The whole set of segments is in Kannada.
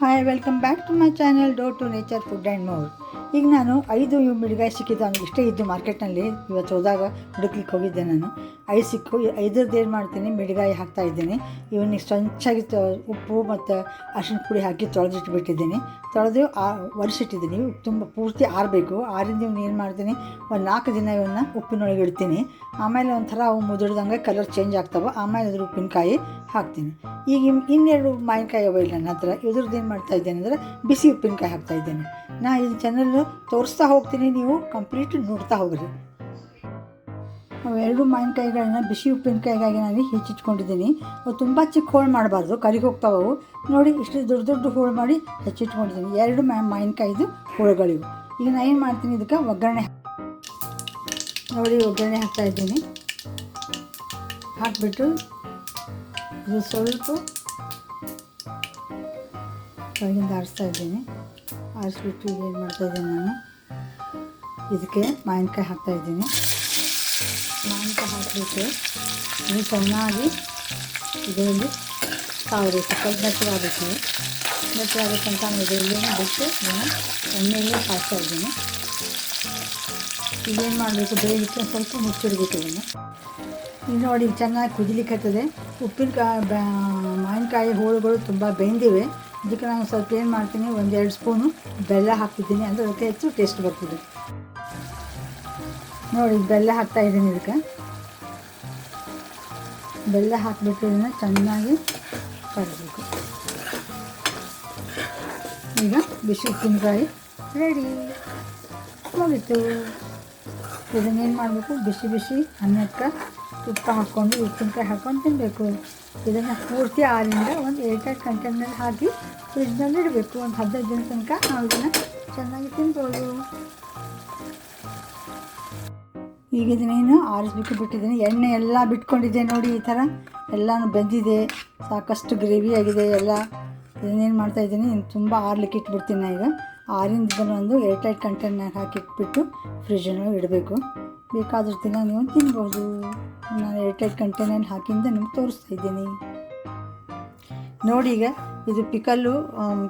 Hi welcome back to my channel door to nature food and more ಈಗ ನಾನು ಐದು ಇವು ಮಿಡ್ಗಾಯಿ ಸಿಕ್ಕಿದ್ದು. ಅವ್ನಿಗೆ ಇಷ್ಟೇ ಇದ್ದು ಮಾರ್ಕೆಟ್ನಲ್ಲಿ. ಇವತ್ತು ಹೋದಾಗ ಹುಡುಕ್ಲಿಕ್ಕೆ ಹೋಗಿದ್ದೆ ನಾನು. ಐದು ಸಿಕ್ಕು. ಐದರದ್ದು ಏನು ಮಾಡ್ತೀನಿ? ಮಿಡ್ಗಾಯಿ ಹಾಕ್ತಾ ಇದ್ದೀನಿ. ಇವನಿಗೆ ಸ್ವಚ್ಛಾಗಿ ತ, ಉಪ್ಪು ಮತ್ತು ಅರಿಶಿನ ಪುಡಿ ಹಾಕಿ ತೊಳೆದಿಟ್ಬಿಟ್ಟಿದ್ದೀನಿ. ತೊಳೆದು ಆ, ಒರೆಸಿಟ್ಟಿದ್ದೀನಿ. ತುಂಬ ಪೂರ್ತಿ ಆರಬೇಕು. ಆರಿಂದ ಇವನು ಏನು ಮಾಡ್ತೀನಿ? ಒಂದು ನಾಲ್ಕು ದಿನ ಇವನ್ನ ಉಪ್ಪಿನೊಳಗೆ ಇಡ್ತೀನಿ. ಆಮೇಲೆ ಒಂಥರ ಅವು ಮುದುಡ್ದಂಗೆ ಕಲರ್ ಚೇಂಜ್ ಆಗ್ತಾವೆ. ಆಮೇಲೆ ಅದ್ರ ಉಪ್ಪಿನಕಾಯಿ ಹಾಕ್ತೀನಿ. ಈಗ ಇನ್- ಇನ್ನೆರಡು ಮಾವಿನಕಾಯಿ ಅವ ಇಲ್ಲ ನನ್ನ ಹತ್ರ. ಇದ್ರದ್ದು ಏನು ಮಾಡ್ತಾ ಇದ್ದೇನೆ ಅಂದರೆ ಬಿಸಿ ಉಪ್ಪಿನಕಾಯಿ ಹಾಕ್ತಾ ಇದ್ದೇನೆ. ನಾ ಇದು ಚಾನಲ್ ತೋರಿಸ್ತಾ ಹೋಗ್ತೀನಿ, ನೀವು ಕಂಪ್ಲೀಟ್ ನೋಡ್ತಾ ಹೋಗ್ರಿ. ಎರಡು ಮಾವಿನಕಾಯಿಗಳನ್ನ ಬಿಸಿ ಉಪ್ಪಿನಕಾಯಿಗಾಗಿ ನಾನು ಹೆಚ್ಚಿಟ್ಕೊಂಡಿದ್ದೀನಿ. ಅವು ತುಂಬ ಚಿಕ್ಕ ಹೋಳು ಮಾಡಬಾರ್ದು, ಕರಿಗೆ ಹೋಗ್ತಾವೆ ನೋಡಿ, ಇಷ್ಟು ದೊಡ್ಡ ದೊಡ್ಡ ಹೋಳು ಮಾಡಿ ಹೆಚ್ಚಿಟ್ಕೊಂಡಿದ್ದೀನಿ. ಎರಡು ಮಾವಿನಕಾಯಿದು ಹೋಳುಗಳಿವು. ಈಗ ನಾನು ಏನು ಮಾಡ್ತೀನಿ, ಇದಕ್ಕೆ ಒಗ್ಗರಣೆ ನೋಡಿ, ಒಗ್ಗರಣೆ ಹಾಕ್ತಾ ಇದ್ದೀನಿ. ಹಾಕಿಬಿಟ್ಟು, ಇದು ಸ್ವಲ್ಪ ಕೆಳಗಿಂದ ಆರಿಸ್ತಾ ಇದ್ದೀನಿ. ಆರಿಸ್ಬಿಟ್ಟು ಏನು ಮಾಡ್ತಾ ಇದ್ದೀನಿ ನಾನು? ಇದಕ್ಕೆ ಮಾವಿನಕಾಯಿ ಹಾಕ್ತಾ ಇದ್ದೀನಿ. ಮಾವಿನಕಾಯಿ ಹಾಕಿಬಿಟ್ಟು ಇದು ಚೆನ್ನಾಗಿ ಇದರಲ್ಲಿ ಕಾವಬೇಕು ಸ್ವಲ್ಪ ಮೆತ್ತಗಾಗಬೇಕು ನಾನು ಇದರಲ್ಲಿ ಬಿಟ್ಟು ನಾನು ಎಣ್ಣೆಯಲ್ಲೇ ಹಾಕ್ತಾ ಇದ್ದೀನಿ. ಇದೇನು ಮಾಡಬೇಕು? ಒಂದ್ ಸ್ವಲ್ಪ ಮುಚ್ಚಿಡ್ಬೇಕು ಇದನ್ನು. ಈಗ ನೋಡಿ, ಚೆನ್ನಾಗಿ ಕುದಿಲಿಕ್ಕತ್ತದೆ ಉಪ್ಪಿನಕಾಯಿ, ಬ, ಮಾವಿನಕಾಯಿ ಹೋಳುಗಳು ತುಂಬ ಬೆಂದಿವೆ. ಅದಕ್ಕೆ ನಾನು ಸ್ವಲ್ಪ ಏನು ಮಾಡ್ತೀನಿ ಒಂದೆರಡು ಸ್ಪೂನು ಬೆಲ್ಲ ಹಾಕ್ತಿದ್ದೀನಿ. ಅಂದರೆ ಅದಕ್ಕೆ ಹೆಚ್ಚು ಟೇಸ್ಟ್ ಬರ್ತದೆ. ನೋಡಿ, ಬೆಲ್ಲ ಹಾಕ್ತಾ ಇದ್ದೀನಿ ಇದಕ್ಕೆ. ಬೆಲ್ಲ ಹಾಕಿಬಿಟ್ಟು ಇದನ್ನು ಚೆನ್ನಾಗಿ ಕರಬೇಕು. ಈಗ ಬಿಸಿ ಉಪ್ಪಿನಕಾಯಿ ರೆಡಿ ಮುಗೀತು. ಇದನ್ನೇನು ಮಾಡಬೇಕು? ಬಿಸಿ ಬಿಸಿ ಅನ್ನಕ್ಕೆ ತುಪ್ಪ ಹಾಕ್ಕೊಂಡು ಉಪ್ಪಿನಕಾಯಿ ಹಾಕ್ಕೊಂಡು ತಿನ್ನಬೇಕು ಇದನ್ನು ಪೂರ್ತಿ ಆರಿಂದ ಒಂದು ಏರ್ಟೈಟ್ ಕಂಟೈನರ್ ಹಾಕಿ ಫ್ರಿಜ್ನಲ್ಲಿ ಇಡಬೇಕು. ಒಂದು ಹದಿನೈದು ದಿನ ತನಕ ನಾವು ಇದನ್ನು ಚೆನ್ನಾಗಿ ತಿನ್ಬೋದು. ಈಗ ಇದನ್ನೇನು ಆರಿಸ್ಬಿಟ್ಟು ಬಿಟ್ಟಿದ್ದೀನಿ. ಎಣ್ಣೆ ಎಲ್ಲ ಬಿಟ್ಕೊಂಡಿದ್ದೆ ನೋಡಿ ಈ ಥರ. ಎಲ್ಲನೂ ಬೆಂದಿದೆ. ಸಾಕಷ್ಟು ಗ್ರೇವಿ ಆಗಿದೆ ಎಲ್ಲ. ಇದನ್ನೇನು ಮಾಡ್ತಾಯಿದ್ದೀನಿ ತುಂಬ ಆರ್ಲಿಕ್ಕೆ ಇಟ್ಬಿಡ್ತೀನಿ ನಾ ಈಗ. ಆರಿಂದ ಒಂದು ಏರ್ಟೈಟ್ ಕಂಟೈನರ್ ಹಾಕಿ ಇಟ್ಬಿಟ್ಟು ಫ್ರಿಜ್ಜನ್ನು ಇಡಬೇಕು. ಬೇಕಾದಷ್ಟು ದಿನ ನೀವು ತಿನ್ಬೋದು. ನಾನು ಏರ್ಟೈಟ್ ಕಂಟೈನರ್ ಹಾಕಿಂದ ನಿಮ್ಗೆ ತೋರಿಸ್ತಾ ಇದ್ದೀನಿ. ನೋಡಿ ಈಗ ಇದು ಪಿಕಲ್ಲು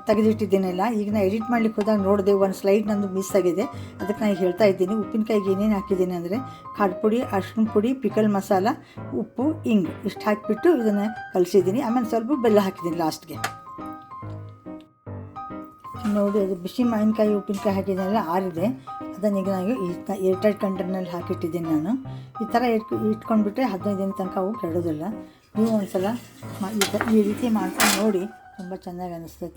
ತೆಗೆದಿಟ್ಟಿದ್ದೀನಲ್ಲ, ಈಗ ನಾನು ಎಡಿಟ್ ಮಾಡ್ಲಿಕ್ಕೆ ಹೋದಾಗ ನೋಡಿದೆ, ಒಂದು ಸ್ಲೈಡ್ ನಂದು ಮಿಸ್ ಆಗಿದೆ. ಅದಕ್ಕೆ ನಾನು ಹೇಳ್ತಾ ಇದ್ದೀನಿ, ಉಪ್ಪಿನಕಾಯಿಗೆ ಏನೇನು ಹಾಕಿದ್ದೀನಿ ಅಂದರೆ ಖಾರದ ಪುಡಿ, ಅರ್ಶಿನ ಪುಡಿ, ಪಿಕಲ್ ಮಸಾಲ, ಉಪ್ಪು, ಇಂಗು ಇಷ್ಟು ಹಾಕಿಬಿಟ್ಟು ಇದನ್ನು ಕಲಿಸಿದ್ದೀನಿ. ಆಮೇಲೆ ಸ್ವಲ್ಪ ಬೆಲ್ಲ ಹಾಕಿದ್ದೀನಿ ಲಾಸ್ಟ್ಗೆ ನೋಡಿ, ಅದು ಬಿಸಿ ಮಾವಿನಕಾಯಿ, ಉಪ್ಪಿನಕಾಯಿ ಹಾಕಿದ್ದೆಲ್ಲ ಆರಿದೆ. ಈಗ ನನಗೆ ಈ ತ ಏರ್ಟೈಟ್ ಕಂಟೈನಲ್ಲಿ ಹಾಕಿಟ್ಟಿದ್ದೀನಿ ನಾನು. ಈ ಥರ ಇಟ್ ಇಟ್ಕೊಂಡ್ಬಿಟ್ರೆ ಹದಿನೈದು ದಿನ ತನಕ ಅವು ಕೆಡೋದಿಲ್ಲ. ನೀವು ಒಂದು ಸಲ ಈ ರೀತಿ ಮಾಡ್ಕೊಂಡು ನೋಡಿ. ತುಂಬ ಚೆನ್ನಾಗಿ ಅನಿಸ್ತದೆ